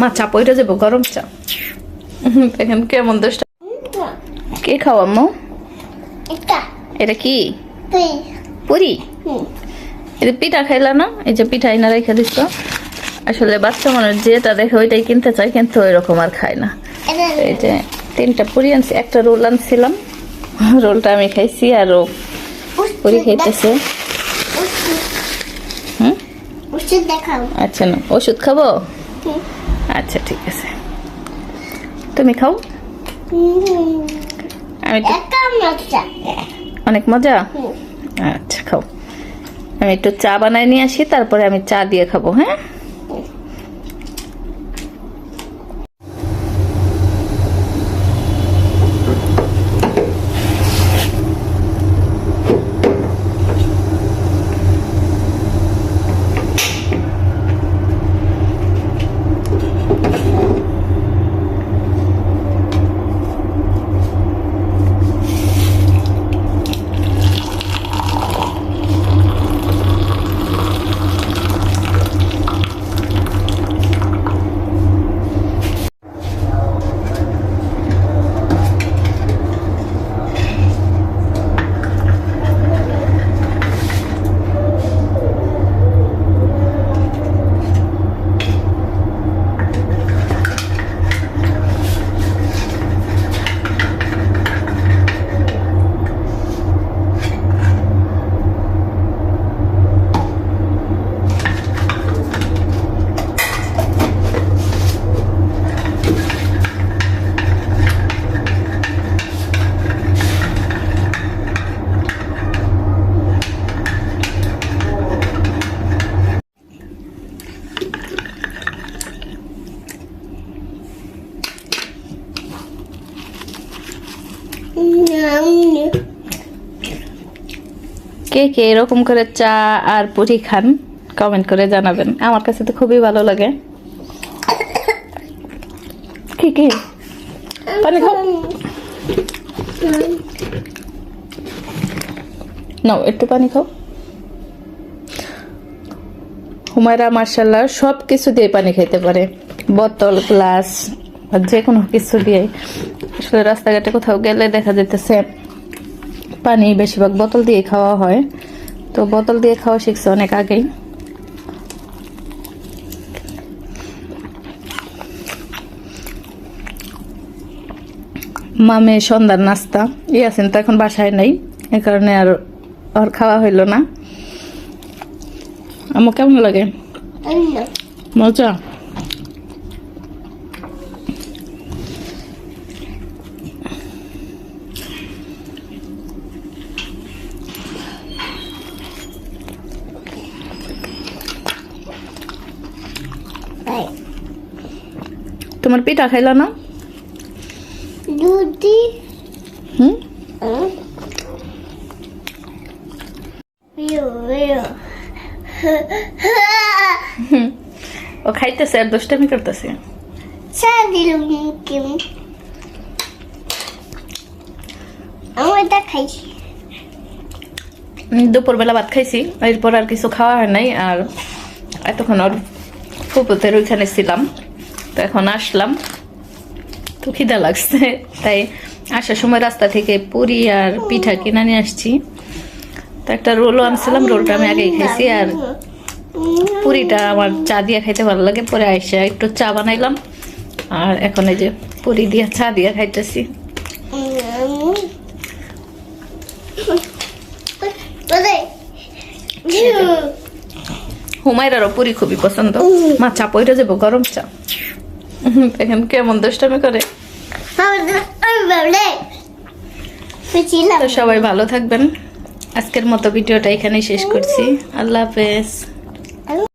মা চা পইটা যাব গরম চা। দেখেন কেমন দোষটা। কে খাও আম্মু? এটা। এটা কি? পুরি? যে পিঠা খাইলা না? এই যে পিঠা এনে রেখে দিচ্ছ আসলে বাচ্চা মানুষ যেটা দেখে ওইটাই কিনতে চায় কিন্তু ওই রকম আর খায় না। এই যে তিনটা পুরি আনছি একটা রোল আনছিলাম। রোলটা আমি খাইছি আর ও পুরি খাইতেছে। আচ্ছা না ওষুধ খাব? হুম। আচ্ছা ঠিক আছে। তুমি খাও। আমি অনেক মজা? আচ্ছা খাও। আমি একটু চা বানায় নিয়ে আসি তারপরে আমি চা দিয়ে খাব হ্যাঁ? কে কে এরকম করে চা আর পুরি খান কমেন্ট করে জানাবেন। আমার কাছে তো খুবই ভালো লাগে। কি পানি খাও। নাও, একটু পানি খাও। হুমায়রা মার্শাল্লাহ সব কিছু দিয়ে পানি খেতে পারে। বোতল, গ্লাস যে কোনো কিছু দিয়ে আসলে রাস্তাঘাটে কোথাও গেলে দেখা যেতেছে পানি বেশিরভাগ বোতল দিয়ে খাওয়া হয়। তো বোতল দিয়ে খাওয়া শিখছে অনেক আগেই। মামে সন্ধ্যার নাস্তা। ইয়াসিন তো এখন বাসায় নেই এ কারণে আর আর খাওয়া হইল না। আমার কেমন লাগে? মজা? তোমার পিঠা খাইলা না? দুধি। হুম? ও খাইতেছে আর দুষ্টামি করতেছে। সাদিলুম কিম আমি এটা খাইছি। দুপুরবেলা ভাত খাইছি এরপর আর কিছু খাওয়া হয় নাই আর এতক্ষণ ওর ফুপুতের ওইখানে ছিলাম। তো এখন আসলাম। তো খিদা লাগছে। তাই আসার সময় রাস্তা থেকে পুরি আর পিঠা কিনে নিয়ে আসছি। তো একটা রোলও আনছিলাম রোলটা আমি আগেই খাইছি আর পুরিটা আমার চা দিয়ে খাইতে ভালো লাগে। পরে আইসা একটু চা বানাইলাম। আর এখন এই যে পুরি দিয়ে চা দিয়ে খাইতেছি। হুমায়রারও পুরি খুবই পছন্দ। মা চা পইটা যাব গরম চা। দেখেন কেমন দুষ্টামি করে। সবাই ভালো থাকবেন। আজকের মতো ভিডিওটা এখানেই শেষ করছি। আল্লাহ হাফেজ।